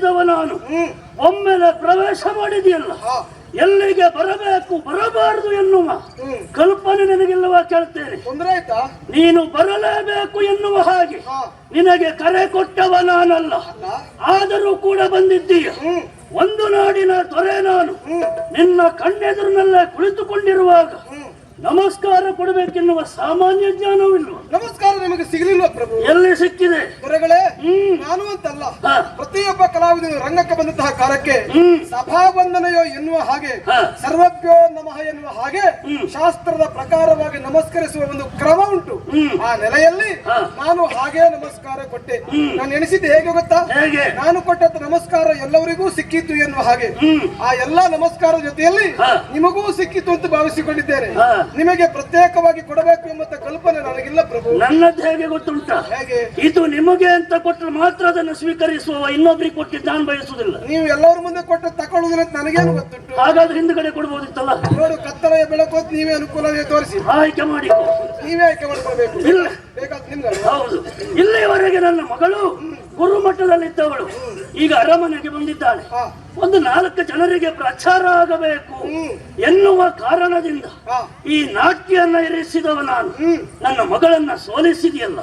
ಎರಿಸಿದವ ನಾನು. ಒಮ್ಮೆಲೆ ಪ್ರವೇಶ ಮಾಡಿದೆಯಲ್ಲ ಎಲ್ಲಿಗೆ ಬರಬೇಕು ಬರಬಾರದು ಎನ್ನುವ ಕಲ್ಪನೆ ನಿನಗಿಲ್ಲವ ಕೇಳ್ತೇನೆ. ನೀನು ಬರಲೇಬೇಕು ಎನ್ನುವ ಹಾಗೆ ನಿನಗೆ ಕರೆ ಕೊಟ್ಟವ ನಾನಲ್ಲ. ಆದರೂ ಕೂಡ ಬಂದಿದ್ದೀಯ. ಒಂದು ನಾಡಿನ ತೊರೆ ನಾನು ನಿನ್ನ ಕಣ್ಣೆದುರಿನಲ್ಲೇ ಕುಳಿತುಕೊಂಡಿರುವಾಗ ನಮಸ್ಕಾರ ಕೊಡಬೇಕೆನ್ನುವ ಸಾಮಾನ್ಯ ಜ್ಞಾನವಿಲ್ಲ ನಮಸ್ಕಾರ ನಿಮಗೆ ಸಿಗಲಿಲ್ಲ ಪ್ರಭು ಎಲ್ಲಿ ಸಿಕ್ಕಿದೆ ದೊರೆಗಳೇ ಹ್ಮ್ ನಾನು ಅಂತಲ್ಲ ಹ, ಕಲಾವಿದನು ರಂಗಕ್ಕೆ ಬಂದಂತಹ ಕಾಲಕ್ಕೆ ಸಭಾ ಸಭಾವಂದನೆಯೋ ಎನ್ನುವ ಹಾಗೆ ಸರ್ವಭ್ಯೋ ಸರ್ವಜ್ಞೋ ನಮಃ ಎನ್ನುವ ಹಾಗೆ ಶಾಸ್ತ್ರದ ಪ್ರಕಾರವಾಗಿ ನಮಸ್ಕರಿಸುವ ಒಂದು ಕ್ರಮ ಉಂಟು. ಆ ನೆಲೆಯಲ್ಲಿ ನಾನು ಹಾಗೆ ನಮಸ್ಕಾರ ಕೊಟ್ಟೆ. ನಾನು ಎಣಿಸಿದ್ದು ಹೇಗೆ ಗೊತ್ತಾ? ನಾನು ಕೊಟ್ಟಂತ ನಮಸ್ಕಾರ ಎಲ್ಲವರಿಗೂ ಸಿಕ್ಕಿತ್ತು ಎನ್ನುವ ಹಾಗೆ. ಆ ಎಲ್ಲಾ ನಮಸ್ಕಾರ ಜೊತೆಯಲ್ಲಿ. ನಿಮಗೂ ಸಿಕ್ಕಿತು ಅಂತ ಭಾವಿಸಿಕೊಂಡಿದ್ದೇನೆ. ನಿಮಗೆ ಪ್ರತ್ಯೇಕವಾಗಿ ಕೊಡಬೇಕು ಎಂಬ ಕಲ್ಪನೆ ನನಗಿಲ್ಲ ಪ್ರಭು. ನನ್ನದ್ದು ಹೇಗೆ ಗೊತ್ತುಂಟ? ಹೇಗೆ? ಇದು ನಿಮಗೆ ಅಂತ ಕೊಟ್ಟರೆ ಮಾತ್ರ ಅದನ್ನು ಸ್ವೀಕರಿಸುವ ಇನ್ನೊಬ್ರಿಗೆ ಕೊಟ್ಟಿದ್ದು ನಾನು ಬಯಸುವುದಿಲ್ಲ. ನೀವು ಎಲ್ಲರ ಮುಂದೆ ಕೊಟ್ಟು ತಕೊಳ್ಳುವುದಿಲ್ಲ ಅಂತ ನನಗೇನು ಗೊತ್ತುಂಟು? ಹಾಗಾದ್ರೆ ಹಿಂದ್ಗಡೆ ಕೊಡ್ಬೋದಿತ್ತಲ್ಲ? ನೋಡು ಕತ್ತಲೆಯ ಬೆಳಕು ನೀವೇ ಅನುಕೂಲವೇ ತೋರಿಸಿ. ಆಯ್ಕೆ ಮಾಡಿ ನೀವೇ ಆಯ್ಕೆ ಮಾಡ್ಕೊಳ್ಬೇಕು. ಇಲ್ಲ. ಹೌದು. ಇಲ್ಲಿಯವರೆಗೆ ನನ್ನ ಮಗಳು ಗುರುಮಠದಲ್ಲಿದ್ದವಳು ಈಗ ಅರಮನೆಗೆ ಬಂದಿದ್ದಾಳೆ. ಒಂದು ನಾಲ್ಕು ಜನರಿಗೆ ಪ್ರಚಾರ ಆಗಬೇಕು ಎನ್ನುವ ಕಾರಣದಿಂದ ಈ ನಾಟ್ಯನ್ನ ಇರಿಸಿದವ ನಾನು. ನನ್ನ ಮಗಳನ್ನ ಸೋಲಿಸಿದೆಯಲ್ಲ.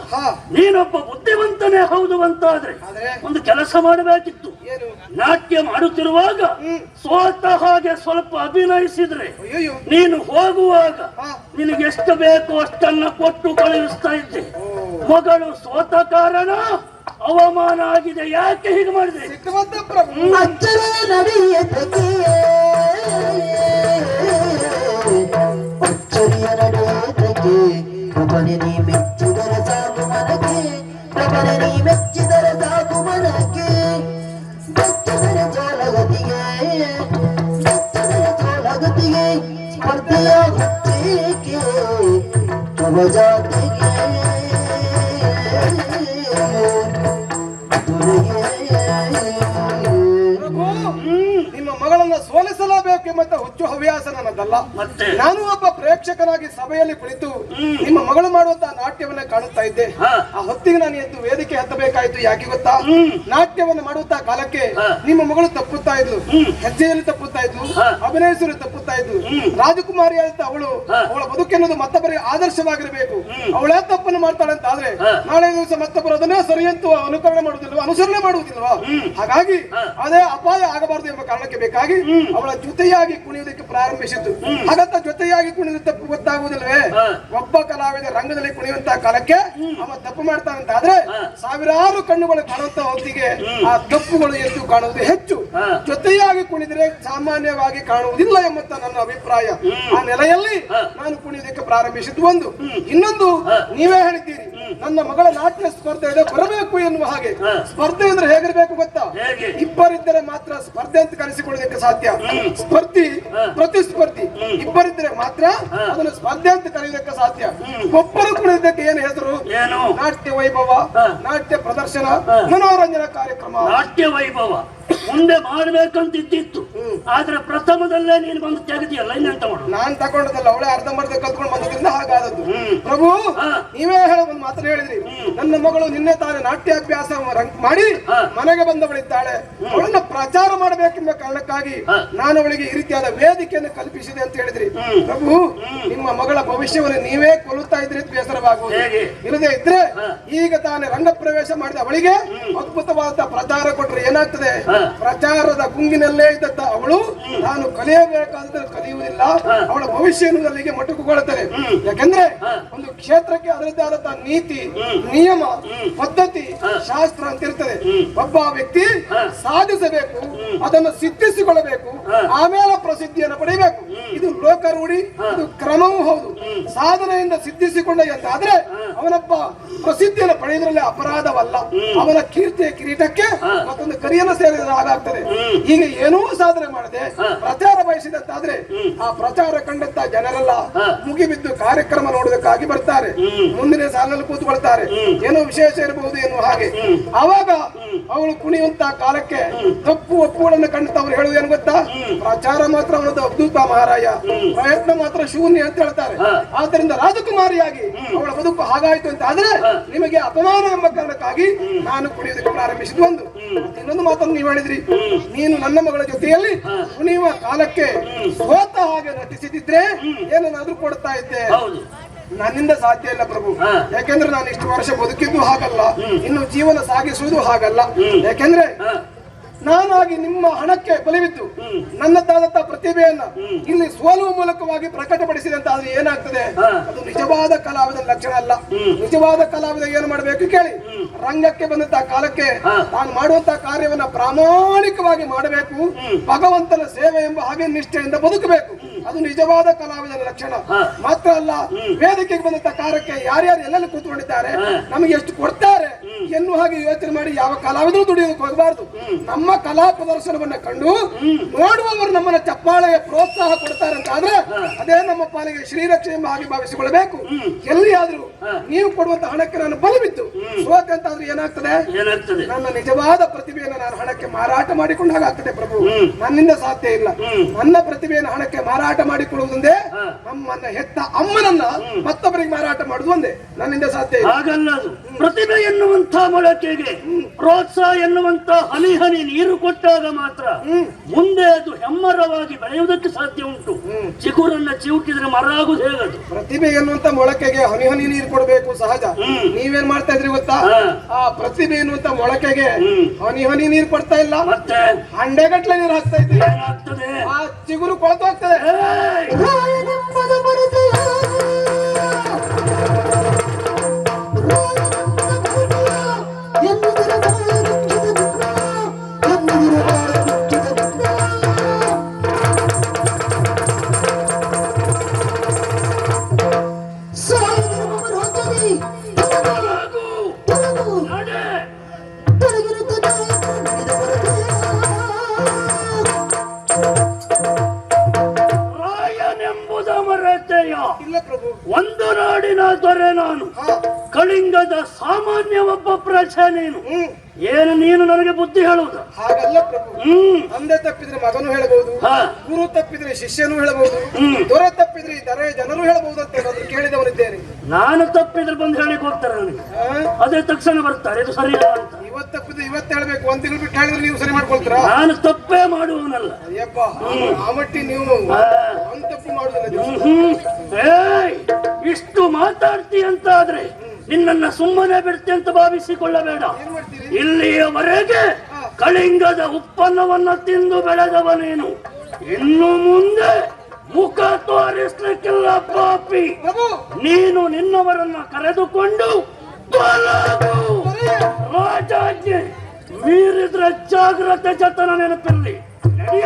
ನೀನೊಬ್ಬ ಬುದ್ಧಿವಂತನೇ ಹೌದು ಅಂತಾದ್ರೆ ಆದ್ರೆ? ಒಂದು ಕೆಲಸ ಮಾಡಬೇಕಿತ್ತು. ನಾಟ್ಯ ಮಾಡುತ್ತಿರುವಾಗ ಸ್ವತಃ ಹಾಗೆ ಸ್ವಲ್ಪ ಅಭಿನಯಿಸಿದ್ರೆ ನೀನು ಹೋಗುವಾಗ ನಿನಗೆ ಎಷ್ಟು ಬೇಕೋ ಅಷ್ಟನ್ನ ಕೊಟ್ಟು ಕಳುಹಿಸ್ತಾ ಇದ್ದೆ. ಮಗಳು ಸೋತ ಕಾರಣ ಅವಮಾನ ಆಗಿದೆ ಯಾಕೆ ಹೀಗೆ ಮಾಡಿದೆ ಸಿಟ್ಟುವಂತ ಪ್ರಭು ಅಚ್ಚರ ನಡೆಯತಕ್ಕೆ ಅಚ್ಚರಿಯ ನಡೆಯತಕ್ಕೆ ಪ್ರಭನೆ ನೀ ಮೆಚ್ಚಿದರ ಸಾಕು ಮನಕ್ಕೆ ಪ್ರಭನೆ ನೀ ಮೆಚ್ಚಿದರ ಸಾಕು ಮನಕ್ಕೆ ಮೆಚ್ಚಿದರ ಜೋಲಗತಿಗೆ ಮೆಚ್ಚಿದರ ಜೋಲಗತಿಗೆ ಸ್ಪರ್ಧೆಯ ಹುಚ್ಚೇಕೆ ಧ್ರುವ ಹವ್ಯಾಸ ನನ್ನದಲ್ಲ ನಾನು ಒಬ್ಬ ಪ್ರೇಕ್ಷಕನಾಗಿ ಸಭೆಯಲ್ಲಿ ಕುಳಿತು ನಿಮ್ಮ ಮಗಳು ಮಾಡುವಂತಹ ನಾಟ್ಯವನ್ನ ಕಾಣುತ್ತಾ ಇದ್ದೆ. ಆ ಹೊತ್ತಿಗೆ ನಾನು ಎದ್ದು ವೇದಿಕೆ ಹತ್ತಬೇಕಾಯ್ತು ಯಾಕೆ ಗೊತ್ತಾ. ನಾಟ್ಯವನ್ನು ಮಾಡುತ್ತಾ ಕಾಲಕ್ಕೆ ನಿಮ್ಮ ಮಗಳು ತಪ್ಪುತ್ತಾ ಇದ್ಲು. ಹೆಜ್ಜೆಯಲ್ಲಿ ತಪ್ಪುತ್ತಾ ಇದ್ಲು. ಅಭಿನಯಿಸಲು ತಪ್ಪುತ್ತಾ ಇದ್ಲು. ರಾಜಕುಮಾರಿ ಅಂತ ಅವಳು. ಅವಳ ಬದುಕೆನ್ನೋದು ಮತ್ತೊಬ್ಬರಿಗೆ ಆದರ್ಶವಾಗಿರಬೇಕು. ಅವಳೇ ತಪ್ಪನ್ನು ಮಾಡ್ತಾಳೆ ಅಂತ ಆದ್ರೆ. ನಾಳೆ ದಿವಸ ಮತ್ತೊಬ್ಬರು ಅದನ್ನೇ ಸರಿಯಂತೂ ಅನುಕರಣೆ ಮಾಡುವುದಿಲ್ವಾ ಅನುಸರಣೆ ಮಾಡುವುದಿಲ್ವಾ? ಹಾಗಾಗಿ ಅದೇ ಅಪಾಯ ಆಗಬಾರದು ಎಂಬ ಕಾರಣಕ್ಕೆ ಬೇಕಾಗಿ ಅವಳ ಜೊತೆಯಾಗಿ ಕುಣಿಯುವುದಕ್ಕೆ ಪ್ರಾರಂಭಿಸಿದ್ದು. ಹಾಗಂತ ಜೊತೆಯಾಗಿ ಕುಣಿದ ತಪ್ಪು ಗೊತ್ತಾಗುವುದಿಲ್ಲವೇ? ಒಬ್ಬ ಕಲಾವಿದ ರಂಗದಲ್ಲಿ ಕುಣಿಯುವಂತ ಕಾಲಕ್ಕೆ ಅವ ತಪ್ಪು ಮಾಡ್ತಾನಂತ ಆದ್ರೆ ಸಾವಿರಾರು ಕಣ್ಣುಗಳು ಕಾಣುವಂತ ಹೊತ್ತಿಗೆ ಆ ತಪ್ಪುಗಳು ಎದ್ದು ಕಾಣುವುದು ಹೆಚ್ಚು. ಜೊತೆಯಾಗಿ ಕುಣಿದ್ರೆ ಸಾಮಾನ್ಯವಾಗಿ ಕಾಣುವುದಿಲ್ಲ ಎಂಬಂತ ನನ್ನ ಅಭಿಪ್ರಾಯ. ಆ ನೆಲೆಯಲ್ಲಿ ನಾನು ಕುಣಿಯುವುದಕ್ಕೆ ಪ್ರಾರಂಭಿಸಿದ್ದು ಒಂದು. ಇನ್ನೊಂದು ನೀವೇ ಹೇಳಿದ್ದೀರಿ. ನನ್ನ ಮಗಳ ನಾಟ್ಯ ಸ್ಪರ್ಧೆ ಇದೆ ಬರಬೇಕು ಎನ್ನುವ ಹಾಗೆ. ಸ್ಪರ್ಧೆ ಅಂದ್ರೆ ಹೇಗಿರ್ಬೇಕು ಗೊತ್ತಾ? ಇಬ್ಬರಿದ್ದರೆ ಮಾತ್ರ ಸ್ಪರ್ಧೆ ಅಂತ ಕರೆಸಿಕೊಳ್ಳೋದಕ್ಕೆ ಸಾಧ್ಯ. ಸ್ಪರ್ಧಿ ಪ್ರತಿಸ್ಪರ್ಧಿ. ಇಬ್ಬರಿದ್ದರೆ ಮಾತ್ರ. ಅದನ್ನು ಸ್ಪರ್ಧೆ ಅಂತ ಕರೆಯೋದಕ್ಕೆ ಸಾಧ್ಯ. ಒಬ್ಬರು ಕೂಡ ಇದಕ್ಕೆ ಏನು ಹೆಸರು ನಾಟ್ಯ ವೈಭವ ನಾಟ್ಯ ಪ್ರದರ್ಶನ. ಮನೋರಂಜನಾ ಕಾರ್ಯಕ್ರಮ. ನಾಟ್ಯ ವೈಭವ. ಮುಂದೆ ಮಾಡ್ಬೇಕಂತ ಇದ್ದಿತ್ತು ಆದ್ರೆ ಪ್ರಥಮದಲ್ಲೇ ನೀನು ಬಂದು ತೆಗೆದಿಯಲ್ಲ ಇನ್ನೆಂತ ಮಾಡು ನಾನ್ ತಗೊಂಡದಲ್ಲ ಅವಳೇ ಅರ್ಧಂಬರ್ಧ ಕಲ್ತ್ಕೊಂಡು ಬಂದದ್ರಿಂದ ಹಾಗಾದದ್ದು. ಪ್ರಭು ನೀವೇ ಒಂದು ಮಾತನ್ನು ಹೇಳಿದ್ರಿ. ನನ್ನ ಮಗಳು ನಿನ್ನೆ ತಾನೇ ನಾಟ್ಯಾಭ್ಯಾಸ ಮಾಡಿ. ಮನೆಗೆ ಬಂದವಳಿದ್ದಾಳೆ. ಅವಳನ್ನ ಪ್ರಚಾರ ಮಾಡಬೇಕೆಂಬ ಕಾರಣಕ್ಕಾಗಿ ನಾನು ಅವಳಿಗೆ ಈ ರೀತಿಯಾದ ವೇದಿಕೆಯನ್ನು ಕಲ್ಪಿಸಿದೆ ಅಂತ ಹೇಳಿದ್ರಿ. ಪ್ರಭು ನಿಮ್ಮ ಮಗಳ ಭವಿಷ್ಯವನ್ನು ನೀವೇ ಕೊಲ್ಲುತ್ತಾ ಇದ್ರೆ ಬೇಸರವಾಗುವುದು? ಇಲ್ಲದೆ ಇದ್ರೆ ಈಗ ತಾನೇ ರಂಗ ಪ್ರವೇಶ ಮಾಡಿದ ಅವಳಿಗೆ ಅದ್ಭುತವಾದ ಪ್ರಚಾರ ಕೊಟ್ಟರೆ ಏನಾಗ್ತದೆ? ಪ್ರಚಾರದ ಗುಂಗಿನಲ್ಲೇ ಇದ್ದಂತ ಅವಳು ನಾನು ಕಲಿಯಬೇಕಾದ್ರೆ ಕಲಿಯುವುದಿಲ್ಲ. ಅವಳ ಭವಿಷ್ಯ ಅಲ್ಲಿಗೆ ಮಟುಕುಗೊಳ್ಳುತ್ತದೆ. ಯಾಕಂದ್ರೆ ಒಂದು ಕ್ಷೇತ್ರಕ್ಕೆ ಅದರದ್ದೇ ಆದಂತಹ ನೀತಿ ನಿಯಮ ಪದ್ಧತಿ ಶಾಸ್ತ್ರ ಅಂತ ಇರ್ತದೆ ಒಬ್ಬ ವ್ಯಕ್ತಿ ಸಾಧಿಸಬೇಕು ಅದನ್ನು ಸಿದ್ಧಿಸಿಕೊಳ್ಳಬೇಕು ಆಮೇಲೆ ಪ್ರಸಿದ್ಧಿಯನ್ನು ಪಡೆಯಬೇಕು. ಇದು ಲೋಕರೂಢಿ ಇದು ಕ್ರಮವೂ ಹೌದು. ಸಾಧನೆಯಿಂದ ಸಿದ್ಧಿಸಿಕೊಂಡ ಎಂದಾದ್ರೆ ಅವನೊಬ್ಬ ಪ್ರಸಿದ್ಧಿಯನ್ನು ಪಡೆಯುವುದರಲ್ಲಿ ಅಪರಾಧವಲ್ಲ. ಅವನ ಕೀರ್ತಿಯ ಕಿರೀಟಕ್ಕೆ ಮತ್ತೊಂದು ಕರಿಯನ್ನು ಸೇರಿದ ಹಾಗಾಗ್ತದೆ. ಈಗ ಏನೂ ಸಾಧನೆ ಮಾಡದೆ. ಪ್ರಚಾರ ಬಯಸಿದಂತಾದ್ರೆ ಆ ಪ್ರಚಾರ ಕಂಡಂತ ಜನರೆಲ್ಲ ಮುಗಿಬಿದ್ದು ಕಾರ್ಯಕ್ರಮ ನೋಡೋದಕ್ಕಾಗಿ ಬರ್ತಾರೆ. ಮುಂದಿನ ಸಾಲಿನಲ್ಲಿ ಕೂತ್ಕೊಳ್ತಾರೆ. ಏನೋ ವಿಶೇಷ ಇರಬಹುದು ಎನ್ನುವ ಹಾಗೆ. ಅವಾಗ ಅವಳು ಕುಣಿಯುವಂತ ಕಾಲಕ್ಕೆ ತಪ್ಪು ಒಪ್ಪುಗಳನ್ನು ಕಂಡಂತ ಅವ್ರು ಹೇಳುವುದು ಏನು ಗೊತ್ತಾ? ಪ್ರಚಾರ ಮಾತ್ರ ಅವನದ್ದು ಅದ್ಭುತ ಮಹಾರಾಜ. ಅಭಿಪ್ರಾಯ ಪ್ರಯತ್ನ ಮಾತ್ರ ಶೂನ್ಯ ಅಂತ ಹೇಳ್ತಾರೆ. ಆದ್ದರಿಂದ ರಾಜಕುಮಾರಿಯಾಗಿ ಅವಳ ಬದುಕು ಹಾಗಾಯ್ತು ಅಂತ ಆದ್ರೆ ನಿಮಗೆ ಅಪಮಾನ ಎಂಬ ಕಾರಣಕ್ಕಾಗಿ ನಾನು ಕುಣಿಯೋದಕ್ಕೆ ಪ್ರಾರಂಭಿಸಿದ್ದು ಒಂದು. ಇನ್ನೊಂದು ಮಾತನ್ನು ನೀವು ಹೇಳಿದ್ರಿ. ನೀನು ನನ್ನ ಮಗಳ ಜೊತೆಯಲ್ಲಿ ಕುಣಿಯುವ ಕಾಲಕ್ಕೆ ಸೋತ ಹಾಗೆ ನಟಿಸಿದಿದ್ರೆ ಏನನ್ನಾದ್ರೂ ಕೊಡ್ತಾ ಇದ್ದೆ. ನನ್ನಿಂದ ಸಾಧ್ಯ ಇಲ್ಲ ಪ್ರಭು. ಯಾಕೆಂದ್ರೆ ನಾನು ಇಷ್ಟು ವರ್ಷ ಬದುಕಿದ್ದು ಹಾಗಲ್ಲ. ಇನ್ನು ಜೀವನ ಸಾಗಿಸುವುದು ಹಾಗಲ್ಲ. ಯಾಕೆಂದ್ರೆ. ನಾನಾಗಿ ನಿಮ್ಮ ಹಣಕ್ಕೆ ಬಲಿಬಿದ್ದು ನನ್ನದಾದಂತಹ ಪ್ರತಿಭೆಯನ್ನ ಇಲ್ಲಿ ಸೋಲುವ ಮೂಲಕವಾಗಿ ಪ್ರಕಟಪಡಿಸಿದಂತ ಆದ್ರೆ ಏನಾಗ್ತದೆ? ಅದು ನಿಜವಾದ ಕಲಾವಿದ ಲಕ್ಷಣ ಅಲ್ಲ. ನಿಜವಾದ ಕಲಾವಿದ ಏನು ಮಾಡಬೇಕು ಕೇಳಿ? ರಂಗಕ್ಕೆ ಬಂದಂತಹ ಕಾಲಕ್ಕೆ. ತಾನು ಮಾಡುವಂತಹ ಕಾರ್ಯವನ್ನ ಪ್ರಾಮಾಣಿಕವಾಗಿ ಮಾಡಬೇಕು. ಭಗವಂತನ ಸೇವೆ ಎಂಬ ಹಾಗೆ ನಿಷ್ಠೆಯಿಂದ ಬದುಕಬೇಕು. ಅದು ನಿಜವಾದ ಕಲಾವಿದನ ಲಕ್ಷಣ. ಮಾತ್ರ ಅಲ್ಲ ವೇದಿಕೆಗೆ ಬಂದಂತಹ ಕಾರ್ಯಕ್ಕೆ ಯಾರ್ಯಾರು ಎಲ್ಲೆಲ್ಲಿ ಕೂತ್ಕೊಂಡಿದ್ದಾರೆ. ನಮಗೆ ಎಷ್ಟು ಕೊಡ್ತಾರೆ? ಎನ್ನುವ ಹಾಗೆ ಯೋಚನೆ ಮಾಡಿ ಯಾವ ಕಲಾವಿದರೂ ದುಡಿಯೋದಕ್ಕೆ ಹೋಗಬಾರದು. ನಮ್ಮ ಕಲಾ ಪ್ರದರ್ಶನವನ್ನ ಕಂಡು ನೋಡುವವರು ನಮ್ಮನ್ನ ಚಪ್ಪಾಳೆಯ ಪ್ರೋತ್ಸಾಹ ಕೊಡ್ತಾರೆ ಅಂತ ಆದ್ರೆ ಅದೇ ನಮ್ಮ ಪಾಲಿಗೆ ಶ್ರೀರಕ್ಷೆ ಎಂಬ ಹಾಗೆ ಭಾವಿಸಿಕೊಳ್ಳಬೇಕು. ಎಲ್ಲಿಯಾದ್ರೂ ನೀವು ಕೊಡುವಂತ ಹಣಕ್ಕೆ ನಾನು ಬಲವಿದ್ದು. ಸೋತೆ ಅಂತ ಆದ್ರೆ ಏನಾಗ್ತದೆ? ನನ್ನ ನಿಜವಾದ ಪ್ರತಿಭೆಯನ್ನು ನಾನು ಹಣಕ್ಕೆ ಮಾರಾಟ ಮಾಡಿಕೊಂಡು ಹಾಗಾಗ್ತದೆ ಪ್ರಭು. ನನ್ನಿಂದ ಸಾಧ್ಯ ಇಲ್ಲ. ನನ್ನ ಪ್ರತಿಭೆಯನ್ನು ಹಣಕ್ಕೆ ಮಾರಾಟ ಮಾಡಿಕೊಳ್ಳುವುದೊಂದೇ ನಮ್ಮನ್ನ ಹೆತ್ತ ಅಮ್ಮನನ್ನ ಮತ್ತೊಬ್ಬರಿಗೆ ಮಾರಾಟ ಮಾಡುವುದು ಒಂದೇ. ನನ್ನಿಂದ ಸಾಧ್ಯ ಇಲ್ಲ. ಪ್ರತಿಭೆ ಎನ್ನುವಂತ ಮೊಳಕೆಗೆ ಪ್ರೋತ್ಸಾಹ ಎನ್ನುವಂತ ಹನಿ ಹನಿ ನೀರು ಕೊಟ್ಟಾಗ ಮಾತ್ರ ಮುಂದೆ ಅದು ಹೆಮ್ಮರವಾಗಿ ಬೆಳೆಯುವುದಕ್ಕೆ ಸಾಧ್ಯ ಉಂಟು. ಚಿಗುರನ್ನ ಚಿವುಟಿದ್ರೆ ಮರ ಆಗುದು ಹೇಗದು? ಪ್ರತಿಭೆ ಎನ್ನುವಂತ ಮೊಳಕೆಗೆ ಹನಿ ಹನಿ ನೀರು ಕೊಡಬೇಕು ಸಹಜ. ನೀವೇನ್ ಮಾಡ್ತಾ ಇದ್ರಿ ಗೊತ್ತಾ? ಆ ಪ್ರತಿಭೆ ಎನ್ನುವಂತ ಮೊಳಕೆಗೆ. ಹನಿ ಹನಿ ನೀರು ಕೊಡ್ತಾ ಇಲ್ಲ. ಮತ್ತೆ? ಹಂಡೆಗಟ್ಲೆ ನೀರು ಹಾಕ್ತಾ ಇದ್ರಿ ಆ ಚಿಗುರು ಕೊಳ್ತು ಒಬ್ಬರು ಪ್ರಜೆ ನೀನು ಏನು ನೀನು ನನಗೆ ಬುದ್ಧಿ ಹೇಳುವುದು? ಹಾಗಲ್ಲ ಪ್ರಭು. ತಂದೆ ತಪ್ಪಿದ್ರೆ ಮಗನು ಹೇಳಬಹುದು ಹಾ. ಗುರು ತಪ್ಪಿದ್ರೆ ಶಿಷ್ಯನು ಹೇಳಬಹುದು. ದೊರೆ ತಪ್ಪಿದ್ರೆ ದೊರೆ ಜನರು ಹೇಳಬಹುದು ಅಂತ ಏನಾದ್ರು ಕೇಳಿದವನಿದ್ದೇನೆ ನಾನು ತಪ್ಪಿದ್ರೆ ಬಂದು ಹೇಳಿ ಹೋಗ್ತಾರೆ ನನಗೆ. ಆ? ಅದೇ ತಕ್ಷಣ ಬರ್ತಾರೆ ಇದು ಸರಿಯಲ್ಲ ಅಂತ. ಇವತ್ತು ತಪ್ಪಿದ್ರೆ ಇವತ್ತು ಹೇಳ್ಬೇಕು ಒಂದ್ ತಿಂಗಳು ಬಿಟ್ಟು ಹೇಳಿದ್ರೆ ನೀವು ಸರಿ ಮಾಡ್ಕೊಳ್ತೀರಾ? ನಾನು ತಪ್ಪೇ ಮಾಡುವವನಲ್ಲ ಅಯ್ಯಪ್ಪ ಆ ಮಟ್ಟಿ ನೀವು. ಆ, ಒಂದ್ ತಪ್ಪು ಮಾಡುದಿಲ್ಲ ನೀವು. ಹ್ಮ್. ಏಯ್ ಇಷ್ಟು ಮಾತಾಡ್ತಿ ಅಂತ ಆದ್ರೆ ನಿನ್ನನ್ನ ಸುಮ್ಮನೆ ಬಿಡ್ತಿ ಅಂತ ಭಾವಿಸಿಕೊಳ್ಳಬೇಡ. ಇಲ್ಲಿಯವರೆಗೆ ಕಳಿಂಗದ ಉತ್ಪನ್ನವನ್ನ ತಿಂದು ಬೆಳೆದವ ನೀನು. ಇನ್ನು ಮುಂದೆ ಮುಖ ತೋರಿಸ್ಲಿಕ್ಕಿಲ್ಲ ಪಾಪಿ. ನೀನು ನಿನ್ನವರನ್ನ ಕರೆದುಕೊಂಡು. ರಾಜಾಜ್ಞೆ ಮೀರಿದ್ರೆ ಜಾಗ್ರತೆ ಜತನ ನೆನಪಿರಲಿ. ನಡೆಯ?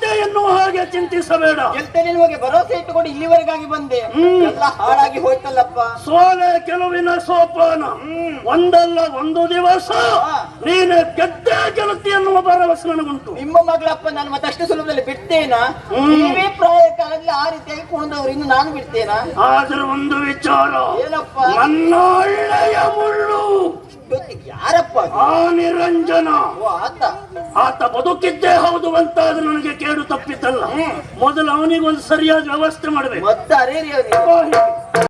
ಸ್ವಾರ್ಥೆ ಎನ್ನುವ ಹಾಗೆ ಚಿಂತಿಸಬೇಡ. ಗೆಲ್ತೇನೆ ನಿಮಗೆ ಭರವಸೆ ಇಟ್ಟುಕೊಂಡು ಇಲ್ಲಿವರೆಗಾಗಿ ಬಂದೆ. ಹ್ಮ್. ಎಲ್ಲ ಹಾಳಾಗಿ ಹೋಯ್ತಲ್ಲಪ್ಪ. ಸೋಲೆ ಕೆಲವಿನ ಸೋಪಾನ. ಒಂದಲ್ಲ ಒಂದು ದಿವಸ ಹಾ. ನೀನು ಗೆದ್ದೇ ಗೆಲುತ್ತಿ ಎನ್ನುವ ಭರವಸೆ ನನಗುಂಟು. ನಿಮ್ಮ ಮಗಳಪ್ಪ ನಾನು ಮತ್ತಷ್ಟು ಸುಲಭದಲ್ಲಿ ಬಿಡ್ತೇನಾ? ಹ್ಮ್. ನೀವೇ ಪ್ರಾಯ ಕಾಲದಲ್ಲಿ ಆ ರೀತಿಯಾಗಿ ಕುಣಿದವರು ಇನ್ನು ನಾನು ಬಿಡ್ತೇನಾ? ಆದ್ರೆ ಒಂದು ವಿಚಾರ. ಏನಪ್ಪ? ನನ್ನ ಒಳ್ಳೆಯ ಮುಳ್ಳು. ಯಾರಪ್ಪ ಅದು? ಆ ನಿರಂಜನ. ಓ ಆತ. ಆತ ಬದುಕಿದ್ದೇ ಹೌದು ಅಂತ ಅದು ನನಗೆ ಕೇಳು ತಪ್ಪಿದ್ದಲ್ಲ ಮೊದಲು ಅವನಿಗೊಂದು ಸರಿಯಾದ ವ್ಯವಸ್ಥೆ ಮಾಡಬೇಕು.